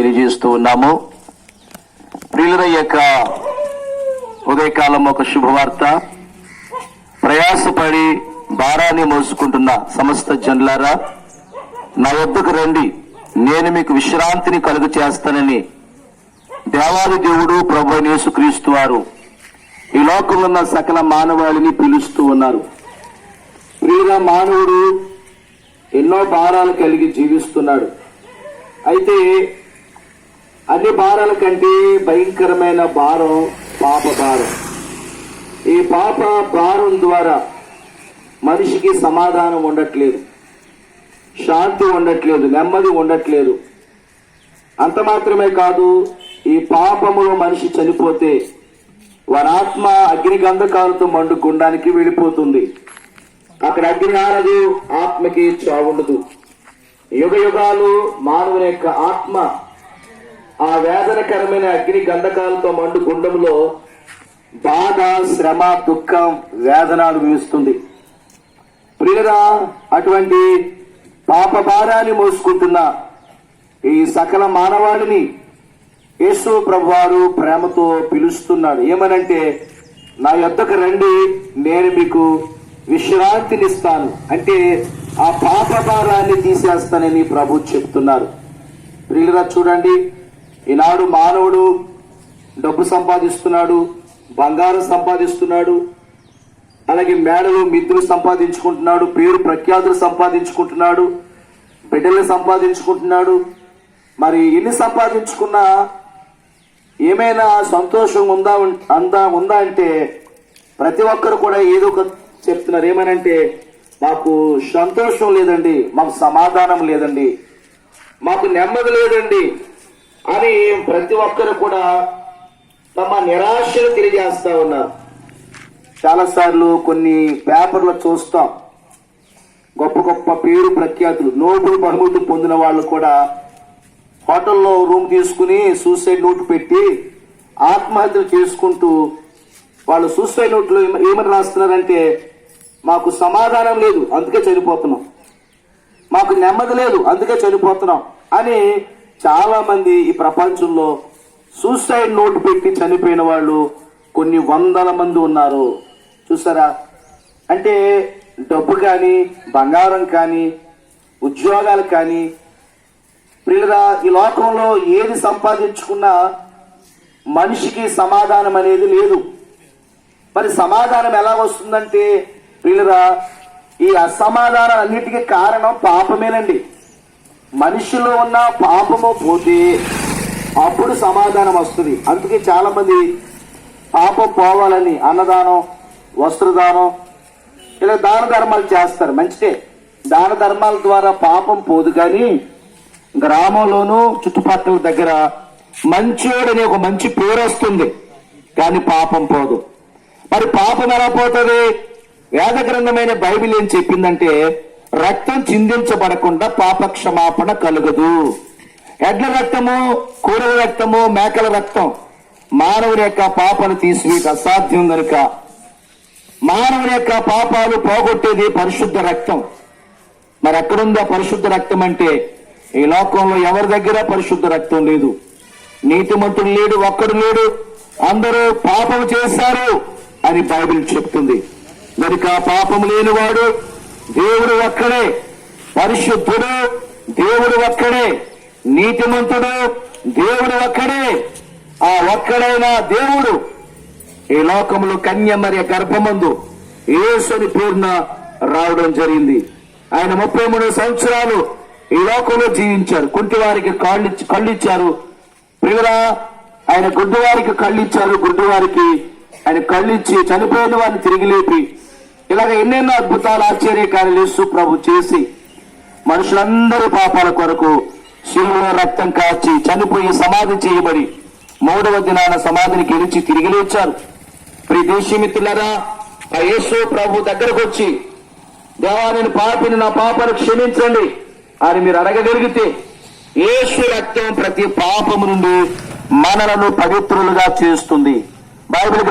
తెలియజేస్తూ ఉన్నాము. ప్రియుల యొక్క ఉదయకాలం ఒక శుభవార్త. ప్రయాసపడి భారాన్ని మోసుకుంటున్న సమస్త జనులారా నా వద్దకు రండి. నేను మీకు విశ్రాంతిని కలుగు చేస్తానని దేవాది దేవుడు ప్రభు అయిన యేసుక్రీస్తు వారు ఈ లోకంలో ఉన్న సకల మానవాళిని పిలుస్తూ ఉన్నారు. ప్రియుగా మానవుడు ఎన్నో భారాలు కలిగి జీవిస్తున్నాడు. అయితే అన్ని భారాల కంటే భయంకరమైన భారం పాప భారం ఈ పాప భారం ద్వారా మనిషికి సమాధానం ఉండట్లేదు. శాంతి ఉండట్లేదు నెమ్మది ఉండట్లేదు. అంత మాత్రమే కాదు ఈ పాపములో మనిషి చనిపోతే వారి ఆత్మ అగ్ని గంధకాలతో వెళ్ళిపోతుంది. అక్కడ అగ్ని ఆరదు ఆత్మకి చావుండదు. యుగ యుగాలు మానవుని యొక్క ఆత్మ ఆ వేదనకరమైన అగ్ని గంధకాలతో మండు గుండంలో బాధ శ్రమ దుఃఖం వేదన అనుభవిస్తుంది ప్రియురా అటువంటి పాప భారాన్ని మోసుకుంటున్న ఈ సకల మానవాళిని యేసు ప్రభువారు ప్రేమతో పిలుస్తున్నాడు. ఏమనంటే నా యొద్దకు రండి నేను మీకు విశ్రాంతినిస్తాను. అంటే ఆ పాప భారాన్ని తీసేస్తానని ప్రభు చెప్తున్నారు. ప్రియులుగా చూడండి ఈనాడు మానవుడు డబ్బు సంపాదిస్తున్నాడు బంగారం సంపాదిస్తున్నాడు అలాగే మేడలు మిత్రులు సంపాదించుకుంటున్నాడు పేరు ప్రఖ్యాతులు సంపాదించుకుంటున్నాడు బిడ్డలు సంపాదించుకుంటున్నాడు. మరి ఎన్ని సంపాదించుకున్నా ఏమైనా సంతోషం ఉందా అందా ఉందా అంటే ప్రతి ఒక్కరు కూడా ఏదో ఒక చెప్తున్నారు. ఏమనంటే మాకు సంతోషం లేదండి మాకు సమాధానం లేదండి మాకు నెమ్మది లేదండి. అని ప్రతి ఒక్కరు కూడా తమ నిరాశను తెలియజేస్తా ఉన్నారు. చాలాసార్లు కొన్ని పేపర్లు చూస్తాం. గొప్ప గొప్ప పేరు ప్రఖ్యాతులు నోబుల్ బహుమతులు పొందిన వాళ్ళు కూడా హోటల్లో రూమ్ తీసుకుని సూసైడ్ నోట్ పెట్టి ఆత్మహత్యలు చేసుకుంటూ వాళ్ళు సూసైడ్ నోట్లో ఏమని రాస్తున్నారంటే మాకు సమాధానం లేదు అందుకే చనిపోతున్నాం. మాకు నెమ్మది లేదు అందుకే చనిపోతున్నాం అని చాలా మంది ఈ ప్రపంచంలో సూసైడ్ నోట్ పెట్టి చనిపోయిన వాళ్ళు కొన్ని వందల మంది ఉన్నారు. చూసారా? అంటే డబ్బు కానీ బంగారం కానీ ఉద్యోగాలు కానీ ప్రియులరా ఈ లోకంలో ఏది సంపాదించుకున్నా మనిషికి సమాధానం అనేది లేదు. మరి సమాధానం ఎలా వస్తుందంటే ప్రియులరా ఈ అసమాధానం అన్నిటికీ కారణం పాపమేనండి. మనిషిలో ఉన్న పాపము పోతే అప్పుడు సమాధానం వస్తుంది. అందుకే చాలా మంది పాపం పోవాలని అన్నదానం వస్త్రదానం ఇలా దాన ధర్మాలు చేస్తారు. మంచిదే. దాన ధర్మాల ద్వారా పాపం పోదు కానీ గ్రామంలోనూ చుట్టుపక్కల దగ్గర మంచోడని ఒక మంచి పేరు వస్తుంది. కానీ పాపం పోదు. మరి పాపం ఎలా పోతుంది? వేద గ్రంథమైన బైబిల్ ఏం చెప్పిందంటే రక్తం చిందించబడకుండా పాప క్షమాపణ కలుగదు. ఎడ్ల రక్తము కూరల రక్తము మేకల రక్తం మానవుని యొక్క పాపను తీసివేయట అసాధ్యం కనుక మానవుని యొక్క పాపాలు పోగొట్టేది పరిశుద్ధ రక్తం. మరి ఎక్కడుందా పరిశుద్ధ రక్తం అంటే? ఈ లోకంలో ఎవరి దగ్గర పరిశుద్ధ రక్తం లేదు? నీతిమంతుడు లేడు ఒక్కడు లేడు. అందరూ పాపం చేశారు అని బైబిల్ చెప్తుంది. కనుక పాపం లేనివాడు దేవుడు ఒక్కడే. పరిశుద్ధుడు దేవుడు ఒక్కడే. నీతిమంతుడు దేవుడు ఒక్కడే. ఆ ఒక్కడైన దేవుడు ఈ లోకంలో కన్యమరియ గర్భమందు ఏసుని పూర్ణ రావడం జరిగింది. ఆయన ముప్పై మూడు సంవత్సరాలు ఈ లోకంలో జీవించారు. కుంటి వారికి కాళ్ళు కళ్ళు ఇచ్చారు ప్రియురా ఆయన గుడ్డువారికి కళ్ళు ఇచ్చారు ఆయన కళ్ళు ఇచ్చి చనిపోయిన వారిని తిరిగి లేపి ఇలాగ ఎన్నెన్నో అద్భుతాలు ఆశ్చర్యకార్యాలు యేసు ప్రభు చేసి మనుషులందరి పాపాల కొరకు శిలువలో రక్తం కాచి చనిపోయి సమాధి చేయబడి మూడవ దినాన సమాధిని గెలిచి తిరిగి లేచారు. ప్రి దేశమిత్రులరా ఆ యేసు ప్రభు దగ్గరకు వచ్చి దేవా నేను పాపిని నా పాపను క్షమించండి. అని మీరు అడగగలిగితే యేసు రక్తం ప్రతి పాపము నుండి మనలను పవిత్రులుగా చేస్తుంది. బైబిల్